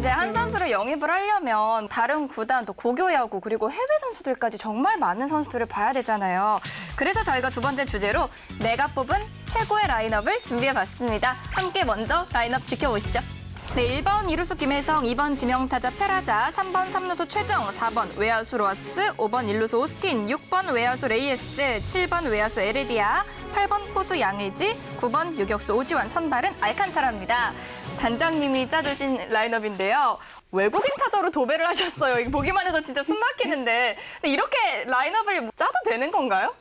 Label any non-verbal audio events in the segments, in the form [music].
이제 한 선수를 영입을 하려면 다른 구단 또 고교 야구 그리고 해외 선수들까지 정말 많은 선수들을 봐야 되잖아요. 그래서 저희가 두 번째 주제로 내가 뽑은 최고의 라인업을 준비해 봤습니다. 함께 먼저 라인업 지켜보시죠. 네, 1번 이루수 김혜성, 2번 지명타자 페라자, 3번 삼루수 최정, 4번 외야수 로아스, 5번 일루수 오스틴, 6번 외야수 레이에스, 7번 외야수 에레디아, 8번 포수 양의지, 9번 유격수 오지환, 선발은 알칸타라입니다. 단장님이 짜주신 라인업인데요. 외국인 타자로 도배를 하셨어요. 이거 보기만 해도 진짜 숨 막히는데 이렇게 라인업을 짜도 되는 건가요?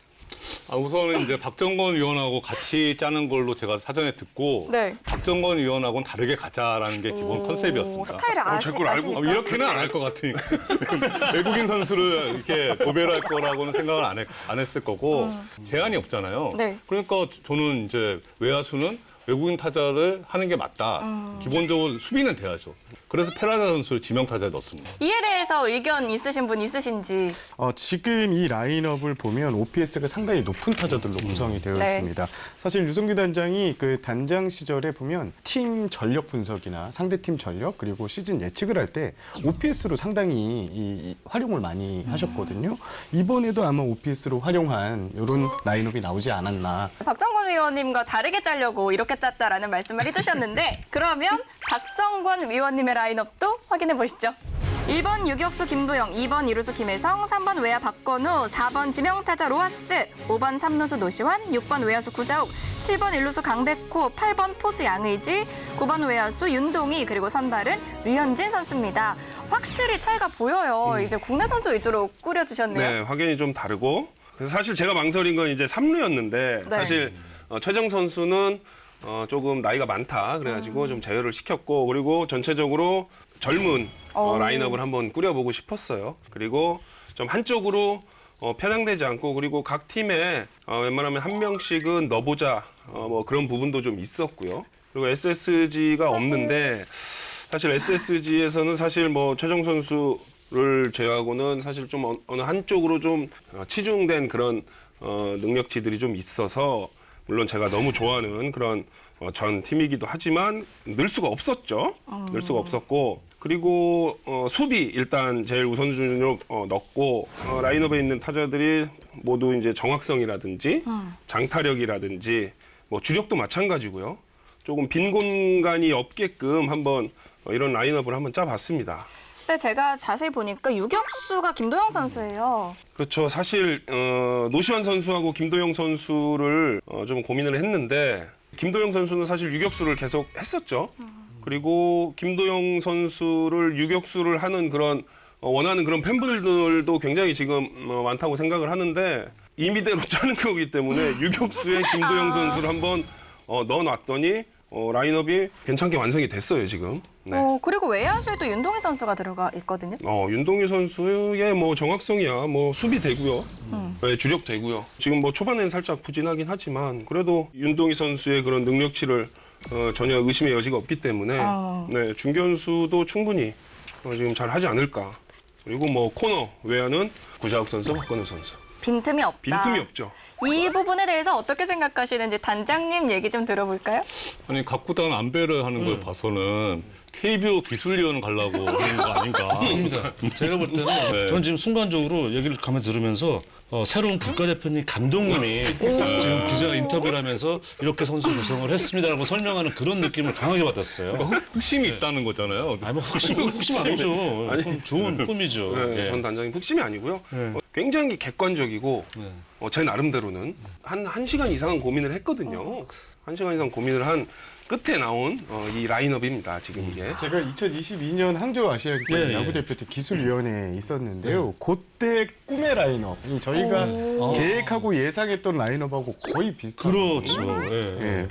아, 우선은 이제 [laughs] 박정건 위원하고 같이 짜는 걸로 제가 사전에 듣고 네. 박정건 위원하고는 다르게 가자라는 게 기본 오, 컨셉이었습니다. 스타일을 아시, 제걸 알고 아. 이렇게는 안 할 것 같으니까 [laughs] 외국인 선수를 이렇게 도배를 할 거라고는 생각을 안, 했, 안 했을 거고 제한이 없잖아요. 네. 그러니까 저는 이제 외야수는 외국인 타자를 하는 게 맞다. 기본적으로 수비는 돼야죠. 그래서 페라자 선수를 지명 타자에 넣었습니다. 이에 대해서 의견 있으신 분 있으신지 어, 지금 이 라인업을 보면 OPS가 상당히 높은 타자들로 구성이 되어 네. 있습니다. 사실 유성규 단장이 그 단장 시절에 보면 팀 전력 분석이나 상대팀 전력 그리고 시즌 예측을 할 때 OPS로 상당히 이, 이 활용을 많이 하셨거든요. 이번에도 아마 OPS로 활용한 이런 라인업이 나오지 않았나. 박정권 위원님과 다르게 짜려고 이렇게 짰다라는 말씀을 해주셨는데 그러면 박정권 위원님의 라인업도 확인해 보시죠. 1번 유격수 김도영, 2번 이루수 김혜성, 3번 외야 박건우, 4번 지명타자 로하스, 5번 삼루수 노시환, 6번 외야수 구자욱, 7번 일루수 강백호, 8번 포수 양의지, 9번 외야수 윤동희 그리고 선발은 류현진 선수입니다. 확실히 차이가 보여요. 이제 국내 선수 위주로 꾸려주셨네요. 네, 확연히 좀 다르고. 그래서 사실 제가 망설인 건 이제 3루였는데 네. 사실 어, 최정 선수는 어, 조금 나이가 많다 그래가지고 좀 제어를 시켰고 그리고 전체적으로 젊은 어, 오. 라인업을 한번 꾸려보고 싶었어요. 그리고 좀 한쪽으로 어, 편향되지 않고 그리고 각 팀에 어, 웬만하면 한 명씩은 넣어보자 어, 뭐 그런 부분도 좀 있었고요. 그리고 SSG가 없는데 사실 SSG에서는 사실 뭐 최정 선수를 제외하고는 사실 좀 어- 어느 한쪽으로 좀 어, 치중된 그런 어, 능력치들이 좀 있어서 물론 제가 너무 좋아하는 그런 어, 전 팀이기도 하지만 늘 수가 없었죠. 늘 수가 없었고 그리고 어, 수비 일단 제일 우선순위로 어, 넣고 어, 라인업에 있는 타자들이 모두 이제 정확성이라든지 장타력이라든지 뭐 주력도 마찬가지고요. 조금 빈 공간이 없게끔 한번 어, 이런 라인업을 한번 짜봤습니다. 근데 제가 자세히 보니까 유격수가 김도영 선수예요. 그렇죠. 사실 어, 노시환 선수하고 김도영 선수를 어, 좀 고민을 했는데 김도영 선수는 사실 유격수를 계속 했었죠. 그리고 김도영 선수를 유격수를 하는 그런 어, 원하는 그런 팬분들도 굉장히 지금 어, 많다고 생각을 하는데 임의대로 [laughs] 짜는 거기 때문에 유격수에 김도영 [laughs] 선수를 한번 어, 넣어놨더니 어, 라인업이 괜찮게 완성이 됐어요 지금. 네. 어, 그리고 외야수에도 윤동희 선수가 들어가 있거든요. 어, 윤동희 선수의 뭐 정확성이야 뭐 수비 되고요. 네, 주력 되고요. 지금 뭐 초반에는 살짝 부진하긴 하지만 그래도 윤동희 선수의 그런 능력치를 어, 전혀 의심의 여지가 없기 때문에 아. 네, 중견수도 충분히 어, 지금 잘 하지 않을까. 그리고 뭐 코너 외야는 구자욱 선수, 박건우 선수. 빈틈이 없다. 빈틈이 없죠. 이 부분에 대해서 어떻게 생각하시는지 단장님 얘기 좀 들어볼까요? 아니 각구단 안배를 하는 음. 걸 봐서는 KBO 기술위원 가려고 하는 거 아닌가. [laughs] 아닙니다. 제가 볼 때는 [laughs] 네. 전 지금 순간적으로 얘기를 가만 들으면서 어, 새로운 국가대표님 감독님이 지금 기자 인터뷰를 하면서 이렇게 선수 구성을 했습니다라고 설명하는 그런 느낌을 강하게 받았어요. 그러니까 흑- 흑심이 있다는 거잖아요. 아니 뭐 혹시 혹시 아니죠. [laughs] 그건 좋은 꿈이죠. 네, 예. 전 단장님 흑심이 아니고요. 어, 굉장히 객관적이고 어, 제 나름대로는 한, 한 시간 이상은 고민을 했거든요. 한 시간 이상 고민을 한 끝에 나온 어, 이 라인업입니다. 지금 이게. 제가 2022년 항저우 아시아 게임 예, 예. 야구 대표팀 기술위원회에 있었는데요. 그때 꿈의 라인업, 이 저희가 계획하고 예상했던 라인업하고 거의 비슷한. 그렇죠. 예. 예.